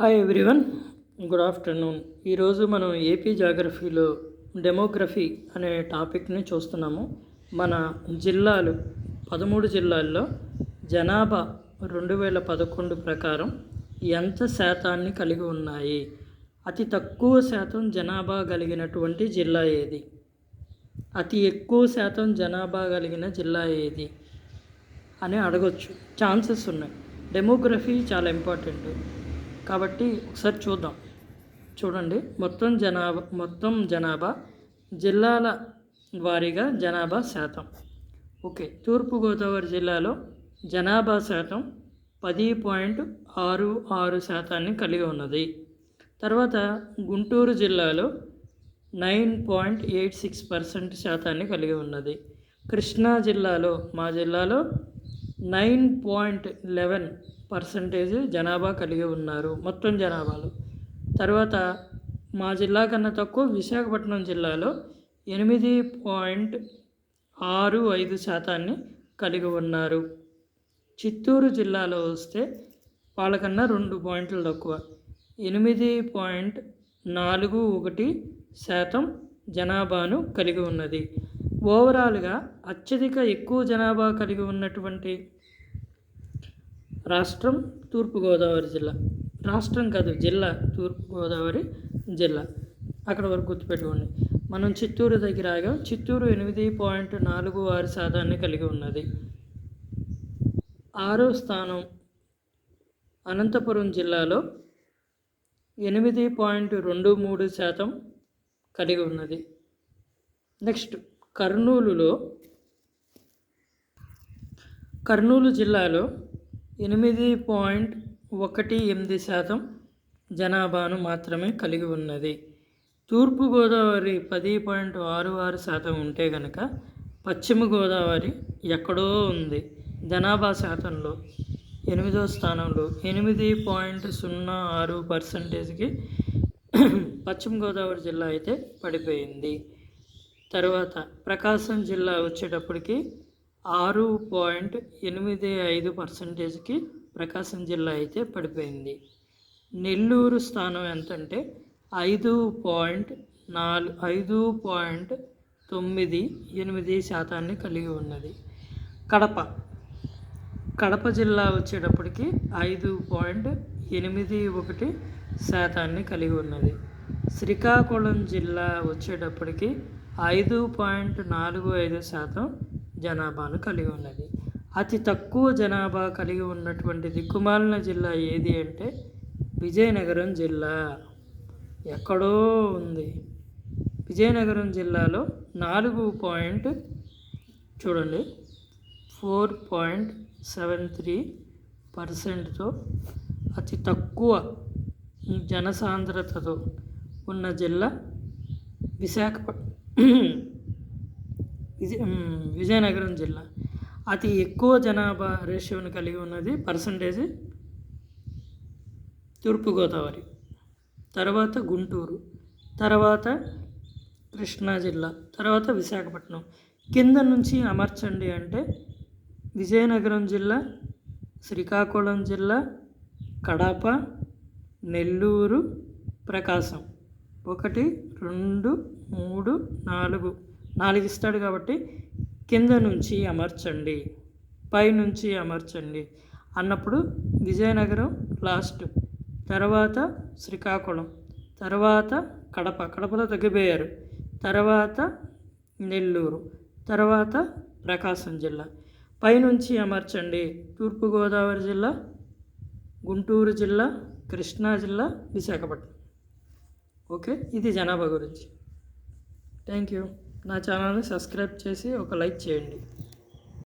Hi everyone good afternoon ఈరోజు మనం AP జాగ్రఫీలో demography అనే టాపిక్ని చూస్తున్నాము. మన జిల్లాలు పదమూడు జిల్లాల్లో జనాభా రెండు వేల పదకొండు ప్రకారం ఎంత శాతాన్ని కలిగి ఉన్నాయి? అతి తక్కువ శాతం జనాభా కలిగినటువంటి జిల్లా ఏది? అతి ఎక్కువ శాతం జనాభా కలిగిన జిల్లా ఏది? అని అడగొచ్చు. ఛాన్సెస్ ఉన్నాయి. డెమోగ్రఫీ చాలా ఇంపార్టెంట్ కాబట్టి ఒకసారి చూద్దాం. చూడండి. మొత్తం జనాభా మొత్తం జనాభా జిల్లాల వారీగా జనాభా శాతం. ఓకే. తూర్పుగోదావరి జిల్లాలో జనాభా శాతం పది పాయింట్ ఆరు ఆరు శాతాన్ని కలిగి ఉన్నది. తర్వాత గుంటూరు జిల్లాలో nine point eight six percent శాతాన్ని కలిగి ఉన్నది. కృష్ణా జిల్లాలో మా జిల్లాలో నైన్ పాయింట్ లెవెన్ పర్సంటేజ్ జనాభా కలిగి ఉన్నారు మొత్తం జనాభాలో. తర్వాత మా జిల్లా కన్నా తక్కువ విశాఖపట్నం జిల్లాలో ఎనిమిది పాయింట్ ఆరు ఐదు శాతాన్ని కలిగి ఉన్నారు. చిత్తూరు జిల్లాలో వస్తే వాళ్ళకన్నా రెండు పాయింట్లు తక్కువ. ఎనిమిది పాయింట్ నాలుగు ఒకటి శాతం జనాభాను కలిగి ఉన్నది. ఓవరాల్గా అత్యధిక ఎక్కువ జనాభా కలిగి ఉన్నటువంటి రాష్ట్రం తూర్పుగోదావరి జిల్లా. రాష్ట్రం కాదు జిల్లా తూర్పుగోదావరి జిల్లా. అక్కడ వరకు గుర్తుపెట్టుకోండి. మనం చిత్తూరు దగ్గర చిత్తూరు ఎనిమిది పాయింట్ నాలుగు ఆరు శాతాన్ని కలిగి ఉన్నది. ఆరో స్థానం అనంతపురం జిల్లాలో ఎనిమిది పాయింట్ రెండు మూడు శాతం కలిగి ఉన్నది. నెక్స్ట్ కర్నూలులో కర్నూలు జిల్లాలో ఎనిమిది పాయింట్ ఒకటి ఎనిమిది శాతం జనాభాను మాత్రమే కలిగి ఉన్నది. తూర్పుగోదావరి పది పాయింట్ ఆరు ఆరు శాతం ఉంటే కనుక పశ్చిమ గోదావరి ఎక్కడో ఉంది. జనాభా శాతంలో ఎనిమిదో స్థానంలో ఎనిమిది పాయింట్ సున్నా ఆరు పర్సంటేజ్కి పశ్చిమ గోదావరి జిల్లా అయితే పడిపోయింది. తర్వాత ప్రకాశం జిల్లా వచ్చేటప్పటికి ఆరు పాయింట్ ఎనిమిది ఐదు పర్సంటేజ్కి ప్రకాశం జిల్లా అయితే పడిపోయింది. నెల్లూరు స్థానం ఎంతంటే ఐదు పాయింట్ నాలుగు ఐదు పాయింట్ తొమ్మిది ఎనిమిది శాతాన్ని కలిగి ఉన్నది. కడప కడప జిల్లా వచ్చేటప్పటికి ఐదు పాయింట్ ఎనిమిది ఒకటి శాతాన్ని కలిగి ఉన్నది. శ్రీకాకుళం జిల్లా వచ్చేటప్పటికి ఐదు పాయింట్ నాలుగు ఐదు శాతం జనాభాను కలిగి ఉన్నది. అతి తక్కువ జనాభా కలిగి ఉన్నటువంటి దిక్కుమాలిన జిల్లా ఏది అంటే విజయనగరం జిల్లా. ఎక్కడో ఉంది. విజయనగరం జిల్లాలో నాలుగు పాయింట్ చూడండి. ఫోర్ పాయింట్ సెవెన్ త్రీ పర్సెంట్తో అతి తక్కువ జనసాంద్రతతో ఉన్న జిల్లా విశాఖపట్నం. విజయ విజయనగరం జిల్లా. అతి ఎక్కువ జనాభా రేషియోని కలిగి ఉన్నది పర్సంటేజ్ తూర్పుగోదావరి తర్వాత గుంటూరు తర్వాత కృష్ణా జిల్లా తర్వాత విశాఖపట్నం. కింద నుంచి అమర్చండి అంటే విజయనగరం జిల్లా శ్రీకాకుళం జిల్లా కడప నెల్లూరు ప్రకాశం. ఒకటి రెండు మూడు నాలుగు. నాలుగు ఇస్తాడు కాబట్టి కింద నుంచి అమర్చండి పైనుంచి అమర్చండి అన్నప్పుడు విజయనగరం లాస్ట్ తర్వాత శ్రీకాకుళం తర్వాత కడప కడపలో తగ్గిపోయారు తర్వాత నెల్లూరు తర్వాత ప్రకాశం జిల్లా. పైనుంచి అమర్చండి తూర్పుగోదావరి జిల్లా గుంటూరు జిల్లా కృష్ణా జిల్లా విశాఖపట్నం. ఓకే ఇది జనాభా గురించి. Thank you. నా ఛానల్ని సబ్స్క్రైబ్ చేసి ఒక లైక్ చేయండి.